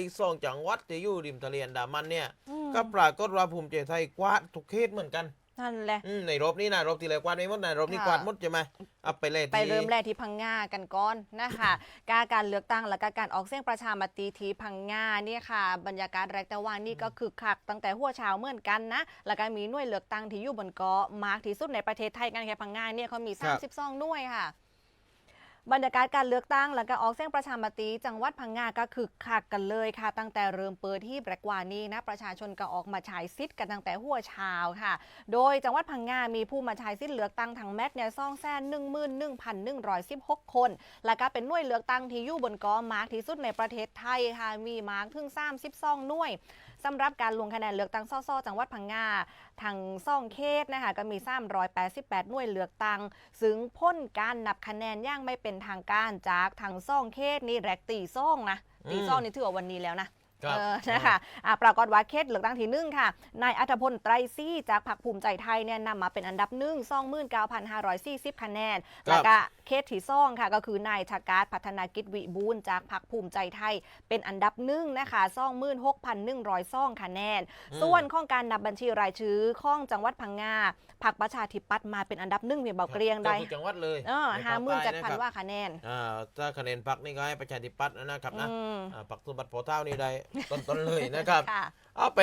อีกสองจังหวัดที่อยู่ริมทะเลอันดามันเนี่ย อืมก็ปรากฏว่าภูมิใจไทยกวาดทุกเขตเหมือนกันนั่นแหละ อืมในรอบนี้นะรอบที่แล้วกวาดไม่หมดนะรอบนี้ค่ะ กวาดหมดใช่ไหมเอาไปเลยไปที่เริ่มแรกที่พังงากันก่อนนะคะการการเลือกตั้งและก็การออกเสียงประชามติที่พังงาเนี่ยค่ะ บรรยากาศแรกแต่ว่านี่ก็คือคักตั้งแต่หัวเช้าเหมือนกันนะ แล้วก็มีหน่วยเลือกตั้งที่อยู่บนเกาะมากที่สุดในประเทศไทยกันแค่พังงาเนี่ยเขามี32หน่วยค่ะ บรรยากาศการเลือกตั้งและการออกเสียงประชามติ จังหวัดพังงาก็คือคักกันเลยค่ะ ตั้งแต่เริ่มเปิดที่แบกวานี้นะประชาชนก็ออกมาใช้สิทธิ์กันตั้งแต่หัวเช้าค่ะ โดยจังหวัดพังงา มีผู้มาใช้สิทธิ์เลือกตั้งทางแมทเนี่ยซ่องแสนหนึ่งหมื่นหนึ่งพันหนึ่งร้อยสิบหกคน และก็เป็นหน่วยเลือกตั้งที่อยู่บนกอมาร์กที่สุดในประเทศไทยค่ะมีมาร์กถึง32หน่วยสำหรับการลงคะแนนเลือกตั้งซ่อๆจังหวัดพังงาทางซ่องเขตนะคะก็มี388หน่วยเลือกตั้งซึ่งพ้นการนับคะแนนย่างไม่เป็นทางการจากทางซ่องเขตนี่แรกตีซ่องนะตีซ่องนี่ถือว่าวันนี้แล้วนะ เออนะคะอะปรากฏว่าเขตเลือกตั้งที่หนึ่งค่ะ นายอัธพลไตรซี่จากพรรคภูมิใจไทยเนี่ยนำมาเป็นอันดับหนึ่งสองหมื่นเก้าพันห้าร้อยสี่สิบคะแนนครับแล้วก็เขตที่สองค่ะ ก็คือนายชากาศพัฒนากิจวิบูลย์จากพรรคภูมิใจไทย เป็นอันดับหนึ่งนะคะสองหมื่นหกพันหนึ่งร้อยสองคะแนน ส่วนของการนับบัญชีรายชื่อของจังหวัดพังงาพรรคประชาธิปัตย์มาเป็นอันดับหนึ่งเพียงเบาเกรียงได้ก็คือจังหวัดเลยเออในห้าภคหมื่นใต้เจ็ดพันนะครับว่าคะแนนอ่าถ้าคะแนนพักนี่ก็ให้ประชาธิปัตย์นะครับนะอืมอ่าปักสมบัติโพเท่านี่ได้ต้นๆเลยนะครับ ค่ะ เอาไป